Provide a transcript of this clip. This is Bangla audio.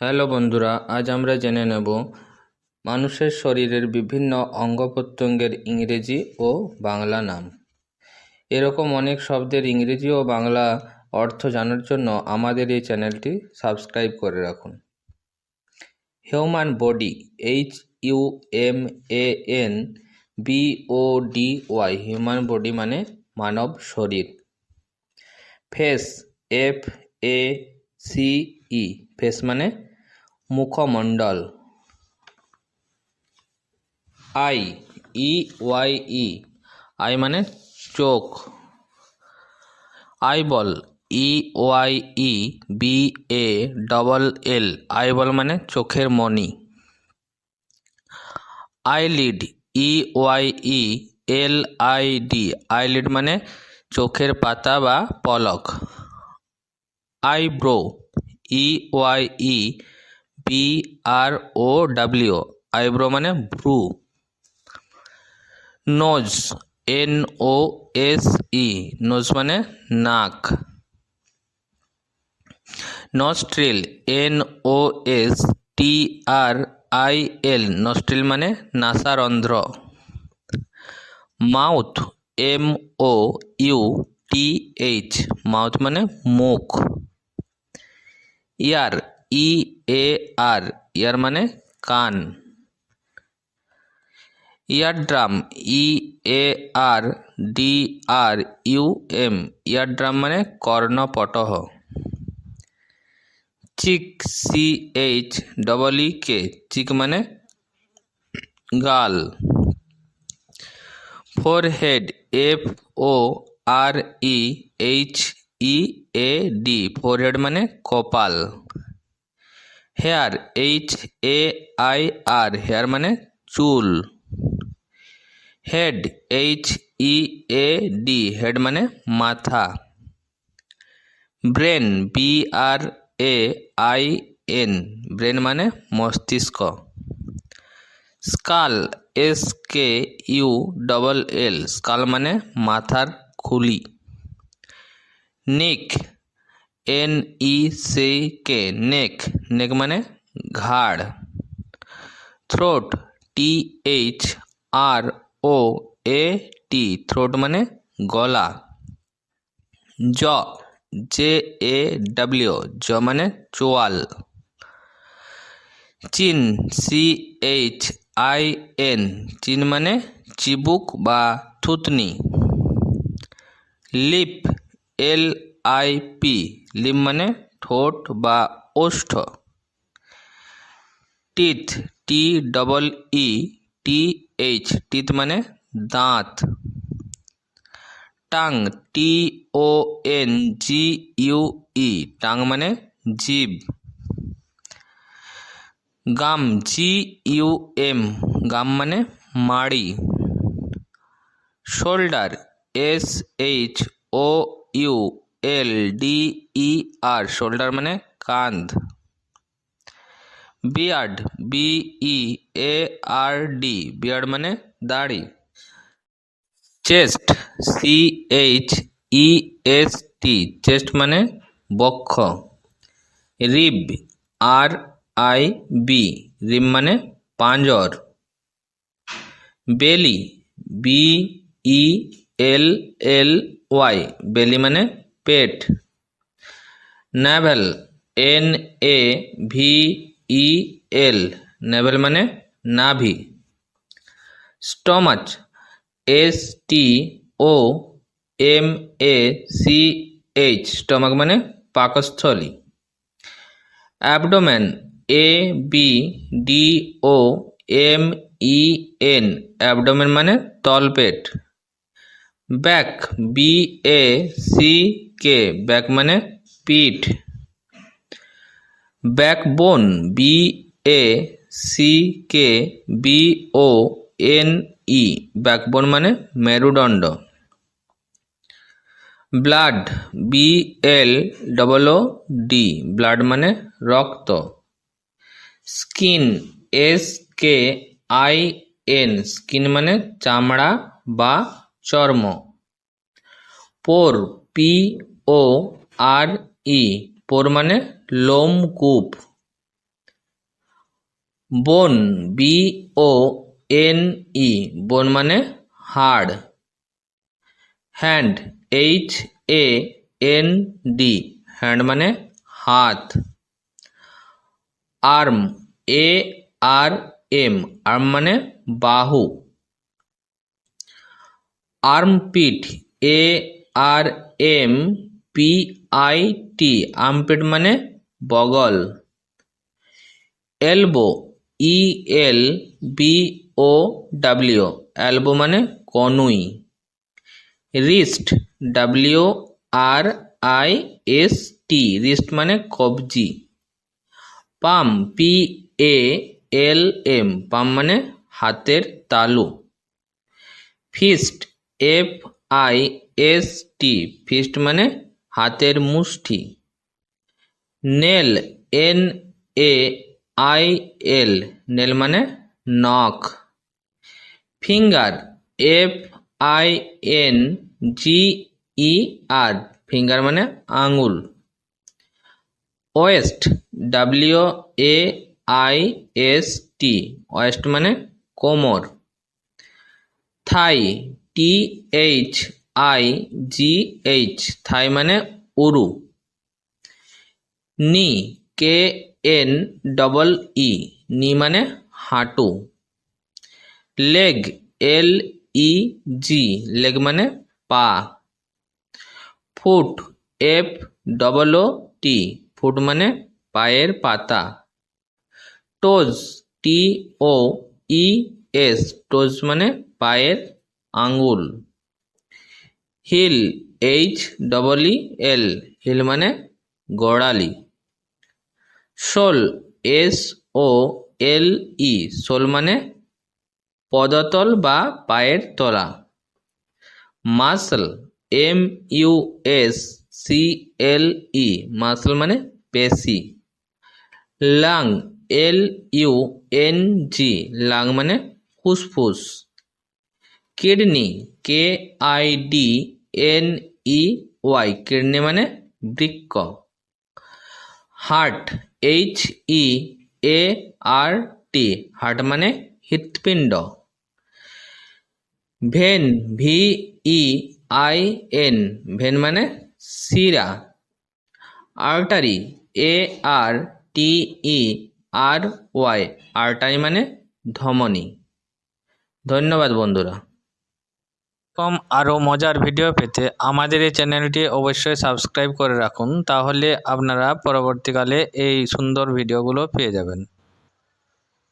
হ্যালো বন্ধুরা, আজ আমরা জেনে নেব মানুষের শরীরের বিভিন্ন অঙ্গ প্রত্যঙ্গের ইংরেজি ও বাংলা নাম। এরকম অনেক শব্দের ইংরেজি ও বাংলা অর্থ জানার জন্য আমাদের এই চ্যানেলটি সাবস্ক্রাইব করে রাখুন। Human body H U M A N B O D Y human body মানে মানব শরীর। Face F A C E face মানে মুখমণ্ডল। Eye, E, Y, E. Eye মানে চোখ। Eyeball E, Y, E, B, A, double L. Eyeball মানে চোখের মণি। Eyelid E, Y, E, L, I, D. Eyelid মানে চোখের পাতা বা পলক। Eyebrow E, Y, E P R O W eyebrow মানে ভ্রু। Nose N O S E nose মানে নাক। Nostril N O S T R I L nostril মানে নাসারন্ধ্র। Mouth M O U T H mouth মানে মুখ। Ear E A R ear মানে কান। Eardrum E A R D R U M eardrum মানে কর্ণপটহ। Cheek C H double E K cheek মানে গাল। Forehead F O R E H E A D forehead মানে কপাল। Hair, H, A, I, R, hair মানে চুল। Head, H, E, A, D, head মানে মাথা। Brain, B, R, A, I, N, brain মানে মস্তিষ্ক। Skull, S, K, U, double L, skull মানে মাথার খুলি। নিক এন ই সি কে নেক নেক মানে ঘাড়। Throat T H R O A T throat মানে গলা। জ জে এ ডাব্লিউ জ মানে চোয়াল। চিন সি এইচ আই এন চিন মানে চিবুক বা থুতনি। Lip L I P lip মানে ঠোঁট বা ওষ্ঠ। Teeth T double E T H teeth মানে দাঁত। Tongue T O N G U E tongue মানে জীব। Gum G U M gum মানে মাড়ি। Shoulder S H O U L, D, E, R shoulder মানে কাঁধ। Beard B E A R D beard মানে দাড়ি। Chest C H E S T chest মানে বক্ষ। Rib R I B rib মানে পাঁজর। বেলি বি ই এল এল ওয়াই বেলি মানে পেট। Navel N A V E L navel মানে নাভি। Stomach S T O M A C H stomach মানে পাকস্থলী। Abdomen A B D O M E N abdomen মানে তলপেট। Back B A C K back মানে পিঠ। Backbone B A C K B O N E backbone মানে মেরুদণ্ড। Blood B L double O D blood মানে রক্ত। Skin S K I N skin মানে চামড়া বা চর্ম। Pore, P, O, R, E. Pore মানে লোমকূপ বোন, বি, ও, এন, ই। বোন মানে হাড়। Hand, H, A, N, D. Hand মানে হাত। Arm, A, R, M. Arm মানে বাহু। Armpit A R M P I T armpit মানে বগল। Elbow E L B O W elbow মানে কনুই। Wrist W R I S T wrist মানে কবজি। পাম পি এ এল এম পাম মানে হাতের তালু। Fist F I S T fist মানে হাতের মুষ্টি। Nail N A I L nail মানে নখ। Finger F I N G E R finger মানে আঙুল। Waist W A I S T waist মানে কোমর। Thigh T H I G H thigh মানে উরু। নি কে এন ডবল ই নি মানে হাঁটু। লেগ এল ই জি লেগ মানে পা। Foot F double O T foot মানে পায়ের পাতা। টোজ টি ও ই এস টোজ মানে পায়ের আঙ্গুল। Heel, H double L. Heel মানে গোড়ালি। শোল এস, ও, এল, ই। শোল মানে পদতল বা পায়ের তলা। Muscle, M, U, S, C, L, E. Muscle মানে পেশি। Lung, L, U, N, G. Lung মানে ফুসফুস। Kidney K I D N E Y kidney মানে বৃক্ক heart H E A R T heart মানে হৃৎপিণ্ড। Vein V E I N vein মানে শিরা। Artery A R T E R Y artery মানে ধমনী। ধন্যবাদ বন্ধুরা। এরকম আরও মজার ভিডিও পেতে আমাদের এই চ্যানেলটি অবশ্যই সাবস্ক্রাইব করে রাখুন, তাহলে আপনারা পরবর্তীকালে এই সুন্দর ভিডিওগুলো পেয়ে যাবেন।